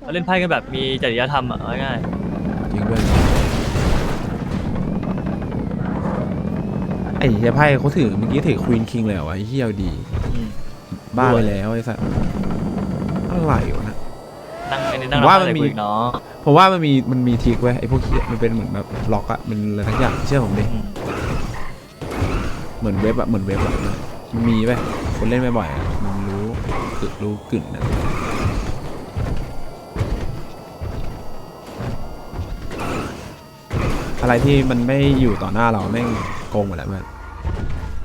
เขาเล่นไพ่กันแบบมีจริยธรรมอะเอาง่ายจริงด้วยไอ้เฮียไพ่เขาถือเมื่อกี้ถือควีนคิงเลยเหรอวะไอ้เฮียเอาดี ๆอืมบ้าด้ไปวยแล้วไอ้สัสอะไรวะนะ นั่งไอ้นี่นั่งผมว่ารับอะไรมันมี คุยอีกเนาะผมว่ามันมีมันมีทริกเว้ยไอ้พวกเฮียมันเป็นเหมือนแบบล็อกอะมันอะไรทั้งอย่างเชื่อผมดิอืมเหมือนเว็บอะเหมือนเว็บอะมันมีเว้ยคนเล่นบ่อยๆอะมันรู้กึกรู้กึ่นนะ อะไรที่มันไม่อยู่ต่อหน้าเราแม่งโกงหมดแล้วเพื่อน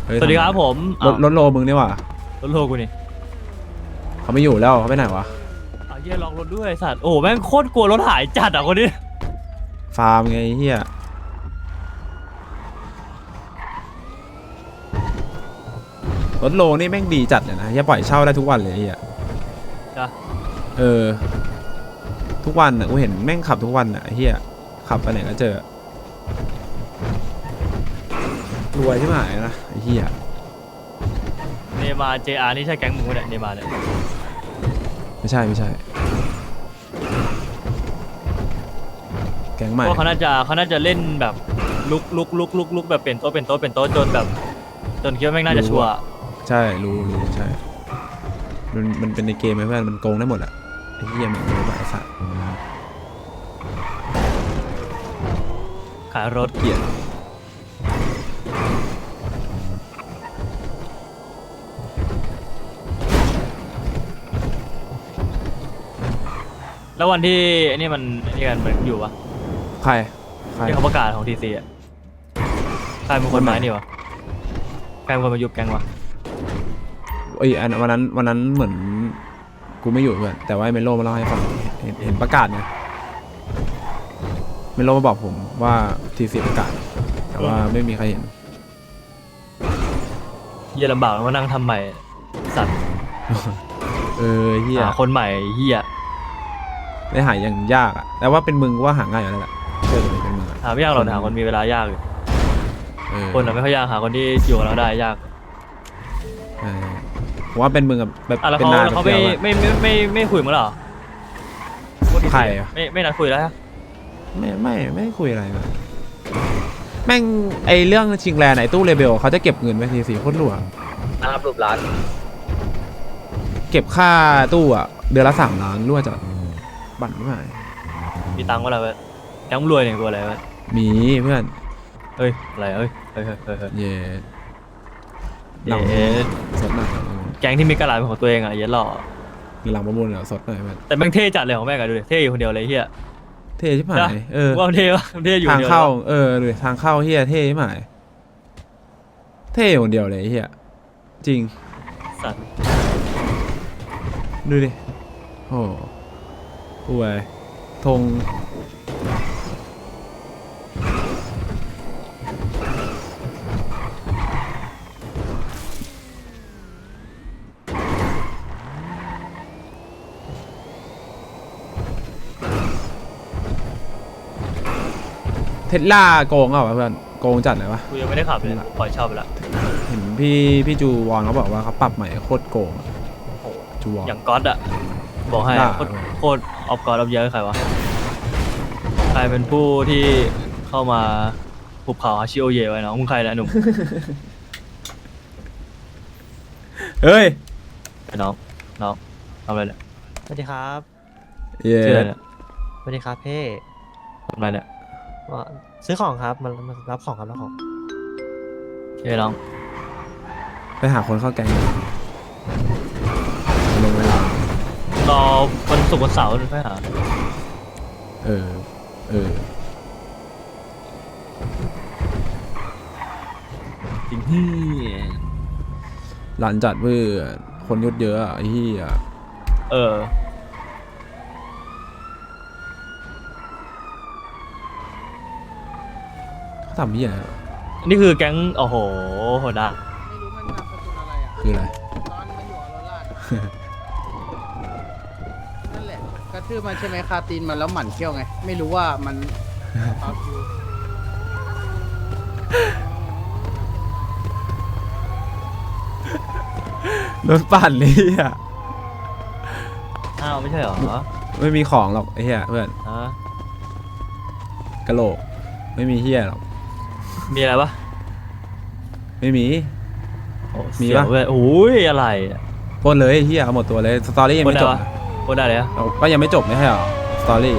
เฮ้ยสวัสดีครับผมรถรถโลมึงนี่หว่ารถโลกูนี่เขาไม่อยู่แล้วเขาไปไหนวะเอาเยี่ยล็อกรถด้วยไอ้สัตว์โอ้โหแม่งโคตรกลัวรถหายจัดอะคนนี้ฟาร์มไงไอ้เฮียรถโลนี่แม่งดีจัดเลยนะเฮียปล่อยเช่าได้ทุกวันเลยไอ้เฮียจ้ะเออ ทุกวันอะกูเห็นแม่งขับทุกวันอะไอ้เฮียขับไปไหนก็เจอ รวยที่หายนะไอ้เฮียเนมาเจอาร์นี่ใช่แก๊งมึงปะเนี่ยเนมาเนี่ยไม่ใช่ไม่ใช่ แก๊งใหม่เพราะเขาน่าจะเขาน่าจะเล่นแบบลุกลุกลุกลุกลุกแบบเป็นโต๊ะเป็นโต๊ะเป็นโต๊ะจนแบบ จนคิดว่าแม่งน่าจะชัวร์ใช่รู้รู้ใช่มันมันเป็นในเกมไหมเพื่อนมันโกงได้หมดอะไอ้เฮียมันโกงแบบไอ้สัตว์ขายรถเกลียด แล้ววันที่ไอ้นี่มันไอ้นี่กันมันอยู่วะใครใคร ที่เขาประกาศของทีซีอะใครเป็นคนหมายนี่วะใครเป็นคนมายุบแก๊งวะเอ้ยอันวันนั้นวันนั้นเหมือนกูไม่อยู่เพื่อนแต่ว่าไอ้เมโลมาเล่าให้ฟังเห็นเห็นประกาศไงเมโลมาบอกผมว่าทีซีประกาศ แต่ว่าไม่มีใครเห็น เหี้ยลำบากแล้วมานั่งทำใหม่สัตว์เออเฮียหาคนใหม่เฮีย ได้หายอย่างยากอะแต่ว่าเป็นมึงก็ว่าหาง่ายอยู่แล้วแหละเชื่อเลยเป็นมึงอะหาไม่ยากหรอกแต่หาคนมีเวลายากอยู่เออคนอะไม่ค่อยยากหาคนที่อยู่กับเราได้ยากใช่ผมว่าเป็นมึงกับแบบอะแล้วเป็นเขานายแล้วเขาแบบไม่เดียวอะ ไม่ไม่ไม่ไม่คุยมั้งเหรอใครอะ ไม่ไม่นัดคุยแล้วฮะไม่ไม่ไม่คุยอะไรมาแม่งไอเรื่องชิงแลนด์ไอตู้เลเบลเขาจะเก็บเงินไว้ทีสีโคตรหลวงนะครับรูปร้านเก็บค่าตู้อะเดือนละสามล้านรั่วจัด บัตรไม่ไหวมีตังค์ก็แล้วเว้ยแก๊งรวยเนี่ยกลัวอะไรวะมีเพื่อน เฮ้ยอะไรเฮ้ยเฮ้ยเฮ้ยเฮ้ยเฮ้ยเย่เดี๋ยวสดหน่อยแก๊งที่มีกระดาษเป็นของตัวเองอะเหี้ย็นหล่อหลังประมูลเหรอสดหน่อยเพื่อนแต่แม่งเท่จัดเลยของแม่งอะดูดิเท่อยู่คนเดียวเลยเฮียเท่ชิบหานะยเออว่ามันเท่ปะมันเท่อยู่คทานงเดียวเข้าลยวะเออดูดิทางเข้าเฮียเท่ชิบหายเท่คนเดียวเลยไอ้เฮียจริง สัตว์ดูดิโอ้ อวยธงเทสลาโกงเปล่าวะเพื่อนโกงจัดเลยวะ กูยังไม่ได้ขับเลยปล่อยเช่าไปละเห็นพี่พี่จูวอนเขาบอกว่าเขาปรับใหม่โคตรโกงอะจูวอนอย่างก๊อตอะ บอกให้ด่าโคตรโคตรออฟก๊อตออฟเยอะใครวะใครเป็นผู้ที่เข้ามาปุบเขาฮาชิโอเยไว้น้องมึงใครนะหนุ่ม เฮ้ยไอ้น้องน้องทำอะไรเนี่ยสวัสดีครับเย้ชื่ออะไรเนี่ยสวัสดีครับเพ่ทำอะไรเนี่ยว่าซื้อของครับมามารับของครับรับของเฮ้ยน้องไปหาคนเข้าแก๊ง วันศุกร์วันเสาร์ไปหาเออ เออ จริงที่หลานจัดเพื่อคนยศเยอะอะไอ้เหี้ยเออ เขาทำเหี้ยอะไรนี่คือแก๊งโอ้โหโหดาไม่รู้มันนามสกุลอะไรอะคืออะไรตอนมันอยู่ออโรราชอะนั่นแหละกระ ทืบมันใช่ไหมคาตีนมันแล้วหมั่นเขี้ยวไง ไม่รู้ว่ามันเอาคิวรถปั่นเลยอะอ้าวไม่ใช่เหรอไม่มีของหรอกไอ้เหี้ยเพื่อนฮะกะโหลก ไม่มีเหี้ยหรอก มีอะไรปะไม่มี โอ้มีเสียปะเว้ยโอ้ยอะไรอะ ปล้นเลยไอ้เหี้ยเอาหมดตัวเลย สตอรี่ยังไม่จบปล้นได้ปะ โคตรได้เลยอะเอาก็ยังไม่จบไม่ใช่เหรอสตอรี่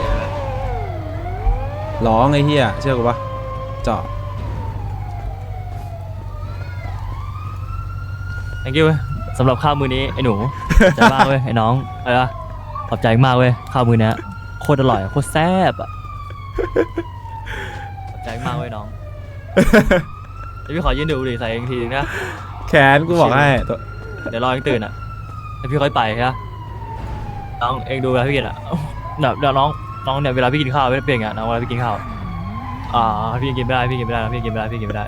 ร้องไอ้เหี้ยเชื่อกูปะเจาะ thank you เว้ยสำหรับข้าวมือนี้ไอ้หนู ใจมากเว้ยไอ้น้องอะไรวะขอบใจมากเว้ยข้าวมือเนี้ยโคตรอร่อยโคตรแซ่บอะขอบใจมากเว้ยน้องเดี๋ยวพี่ขอยืนดูดิใส่เองทีนึงนะ แขนกูบอกให้ตัวเดี๋ยวรอเองตื่นอะแล้วพี่ค่อยไปนะ น้องเองดูเวลาพี่กินอะแบบเดี๋ยวน้องน้องเนี่ยเวลาพี่กินข้าวไม่ได้เปลี่ยนอะน้องเวลาพี่กินข้าวอ่าพี่กินไม่ได้พี่กินไม่ได้พี่กินไม่ได้พี่กินไม่ได้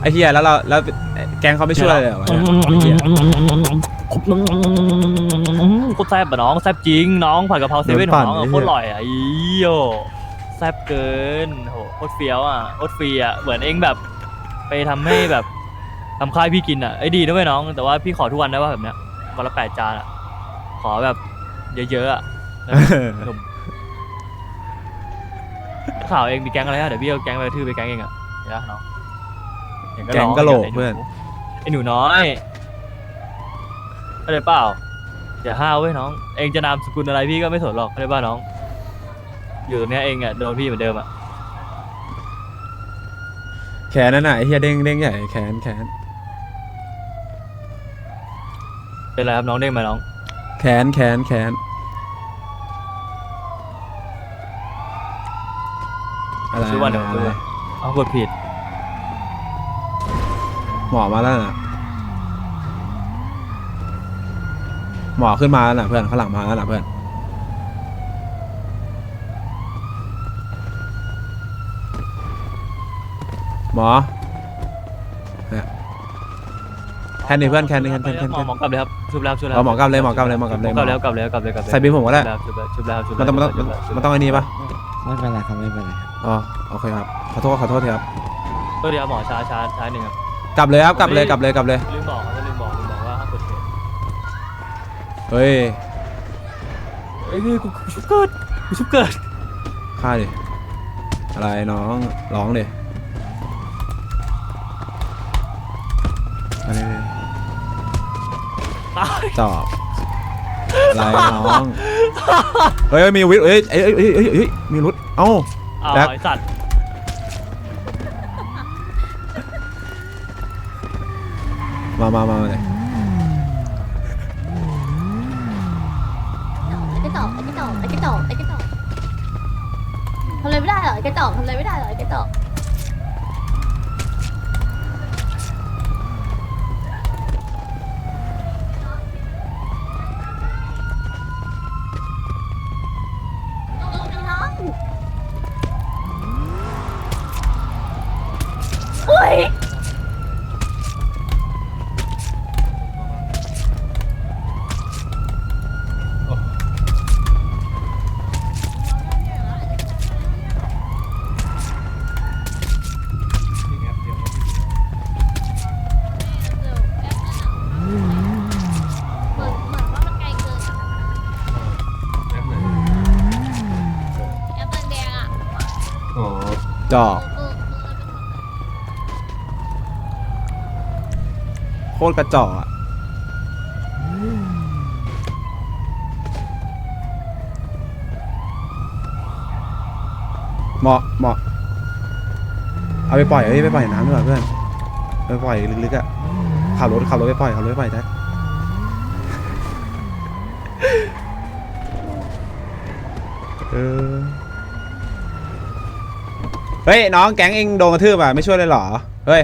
ไอ้เหี้ยแล้วเราแล้วแกงเขาไม่ช่วยเลยเหรอวะเนี่ยไอ้เหี้ยโคตรแซ่บอะน้องแซ่บจริงน้องผัดกะเพราเซเว่นโดนขปั่องนน้องอะไอ้เหี้ยโคตรอร่อยอะอีโยแซ่บเกินโหโค ตรเฟี้ยวอะโคตรฟรีอะเหมือนเองแบบ ไปทำให้แบบทำค่ายพี่กินอะไอ้ยดีนะเว้ยน้อง แต่ว่าพี่ขอทุกวันได้ป่ะแบบเนี้ยวันละแปดจานอะขอแบบเยอะๆอะแล้วแบบหนุ่มข่าวเองมีแก๊งอะไรอะเดี๋ยวพี่เอาแก๊งไปกระทืบไปแก๊งเองอะเดี๋ยวนะน้องเห็นแกงร้กะโหลกไเพื่อน ไอ้หนูน้อยอะไรเปล่าอย่าห้าวเว้ยน้อง เองจะนามสกุลอะไรพี่ก็ไม่สนหรอกอะไรบ้าน้อง อยู่ตรงเนี้ยเองอะโดนพี่เหมือนเดิมอะ แขนนั่นน่ะไอ้เหี้ยเด้งเด้งใหญ่แขนแขนเป็นไรครับน้องเด้งมาน้อง แขนแขนแขนอะไรชื่อว่าเดี๋ยวอะไรดูเอากดผิด หมอมาแล้วน่ะหมอขึ้นมาแล้วน่ะเพื่อนข้างหลังมาแล้วน่ะเพื่อน หมอเนี่ยแคนนี่เพื่อนแคนนี่แคนแคนแคนหมแคอนหมอกลับเลยครับชุบแล้วชุบแล้วเอาหมอกลับเลยหมอกลับเลยหมอกลับเลยกลับแล้วกลับแล้วกลับเลยกลับเลยใส่บินผมก็ได้ชุบแล้วชุบแล้วชุบแล้วมันต้องมันต้องชุบแล้วมันต้องอันนี้ปะไม่เป็นไรครับไม่เป็นไรครับอ๋อโอเคครับขอโทษขอโทษทีครับเออเดี๋ยวหมอช้าช้าช้าหนึ่งครับกลับเลยครับกลับเลยกลับเลยกลับเลยลืมบอกครับลืมบอกลืมบอกว่าห้ามกดผิดเฮ้ยเอ้ยกูกูชุบเกิดกูชุบเกิดฆ่าดิอะไรน้องร้องดิ อะไรดิตายจอบอะไรน้องเฮ้ยเฮ้ยมีวิทย์เฮ้ยเอ้ยเอ้ยเอ้ยเอ้ยเอ้ยมีรุดเอ้า อ้าวแบ็คไอ้สัตว์มามามาเลยไอ้กระจอกไอ้กระจอกไอ้กระจอกไอ้กระจอกทำอะไรไม่ได้เหรอไอ้กระจอกทำอะไรไม่ได้เหรอไอ้กระจอกน้องโอ้ย เหมือนเหมือนว่ามันไกลเกินอะแอปแดงๆอะ จอบเออเออโคตรกระจอกอะเหมาะเหมาะเอาไปปล่อยเอ้ยไปปล่อยน้ำดีกว่าเพื่อนไปปล่อยลึกๆอะขับรถขับรถไปปล่อยขับรถไปปล่อยแท็กเออ เฮ้ยน้องแก๊งเองโดนกระทืบอะไม่ช่วยเลยเหรอ เฮ้ย